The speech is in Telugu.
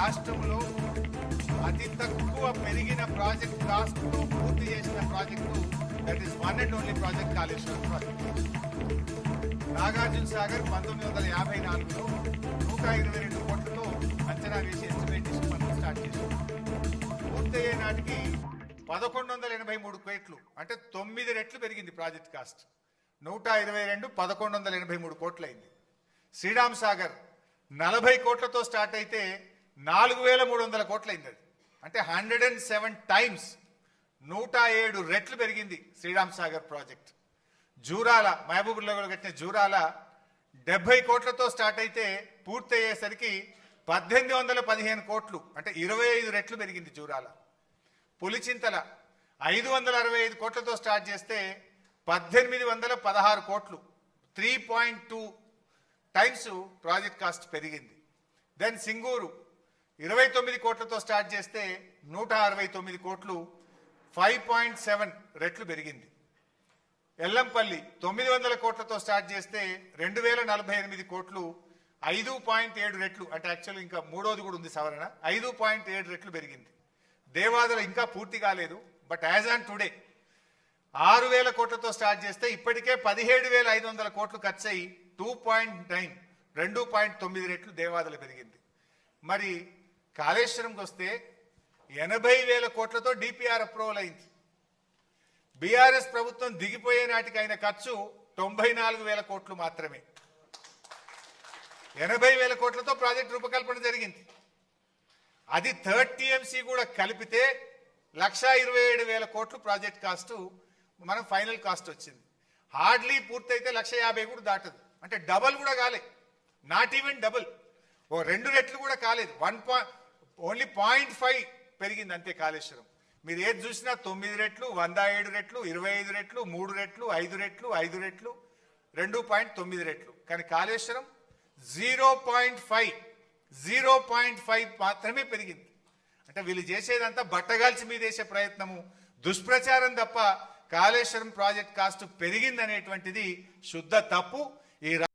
రాష్ట్రంలో అతి తక్కువ పెరిగిన ప్రాజెక్ట్ కాస్ట్తో పూర్తి చేసిన project that is one and only project Kaleshwaram project Nagarjuna Sagar పంతొమ్మిది వందల యాభై నాలుగులో నూట ఇరవై రెండు కోట్లతో అంచనా వేసి ఎస్టిమేట్ చేసి మనం స్టార్ట్ చేసాం పూర్తయ్యే నాటికి పదకొండు వందల ఎనభై మూడు కోట్లు అంటే తొమ్మిది రెట్లు పెరిగింది ప్రాజెక్ట్ కాస్ట్. నూట ఇరవై రెండు పదకొండు వందల ఎనభై మూడు కోట్లు అయింది శ్రీరామ్ సాగర్ నలభై కోట్లతో స్టార్ట్ అయితే నాలుగు వేల మూడు వందల కోట్లయింది అది. అంటే హండ్రెడ్ అండ్ సెవెన్ టైమ్స్ నూట ఏడు రెట్లు పెరిగింది శ్రీరామ్ సాగర్ ప్రాజెక్ట్. జూరాల మహబూబుల్లో కట్టిన జూరాల డెబ్బై కోట్లతో స్టార్ట్ అయితే పూర్తయ్యేసరికి పద్దెనిమిది వందల పదిహేను కోట్లు అంటే ఇరవై ఐదు రెట్లు పెరిగింది జూరాల. పులిచింతల ఐదు వందల అరవై ఐదు కోట్లతో స్టార్ట్ చేస్తే పద్దెనిమిది వందల పదహారు కోట్లు three point two times project cost పెరిగింది. దెన్ సింగూరు ఇరవై తొమ్మిది కోట్లతో స్టార్ట్ చేస్తే నూట అరవై తొమ్మిది కోట్లు ఫైవ్ పాయింట్ సెవెన్ రెట్లు పెరిగింది. ఎల్లంపల్లి తొమ్మిది వందల కోట్లతో స్టార్ట్ చేస్తే రెండు వేల నలభై ఎనిమిది కోట్లు ఐదు పాయింట్ ఏడు రెట్లు. అంటే యాక్చువల్ ఇంకా మూడోది కూడా ఉంది సవరణ. ఐదు పాయింట్ ఏడు రెట్లు పెరిగింది. దేవాదల ఇంకా పూర్తి కాలేదు. బట్ యాజ్ ఆన్ టుడే ఆరు వేల కోట్లతో స్టార్ట్ చేస్తే ఇప్పటికే పదిహేడు వేల ఐదు వందల కోట్లు ఖర్చు అయ్యి టూ పాయింట్ నైన్ రెండు పాయింట్ తొమ్మిది రెట్లు దేవాదలు పెరిగింది. మరి కాళేశ్వరంకి వస్తే ఎనభై వేల కోట్లతో డిపిఆర్ అప్రూవల్ అయింది. బీఆర్ఎస్ ప్రభుత్వం దిగిపోయే నాటికి అయిన ఖర్చు తొంభై నాలుగు వేల కోట్లు మాత్రమే. ఎనభై వేల కోట్లతో ప్రాజెక్ట్ రూపకల్పన జరిగింది. అది థర్డ్ టీఎంసీ కూడా కలిపితే లక్ష ఇరవై ఏడు వేల కోట్లు ప్రాజెక్ట్ కాస్ట్ మనం ఫైనల్ కాస్ట్ వచ్చింది. హార్డ్లీ పూర్తయితే లక్ష యాభై కూడా దాటదు. అంటే డబల్ కూడా కాలే. Not even double. ఓ రెండు రెట్లు కూడా కాలేదు. One point only point five పెరిగింది అంతే కాళేశ్వరం. మీరు ఏది చూసినా తొమ్మిది రెట్లు వంద ఏడు రెట్లు ఇరవై ఐదు రెట్లు మూడు రెట్లు ఐదు రెట్లు ఐదు రెట్లు రెండు పాయింట్ తొమ్మిది రెట్లు. కానీ Kaleshwaram zero point five zero point five మాత్రమే పెరిగింది. అంటే వీళ్ళు చేసేదంతా బట్టగాల్చి మీద వేసే ప్రయత్నము. దుష్ప్రచారం తప్ప కాళేశ్వరం ప్రాజెక్ట్ కాస్ట్ పెరిగిందనేటువంటిది శుద్ధ తప్పు. ఈ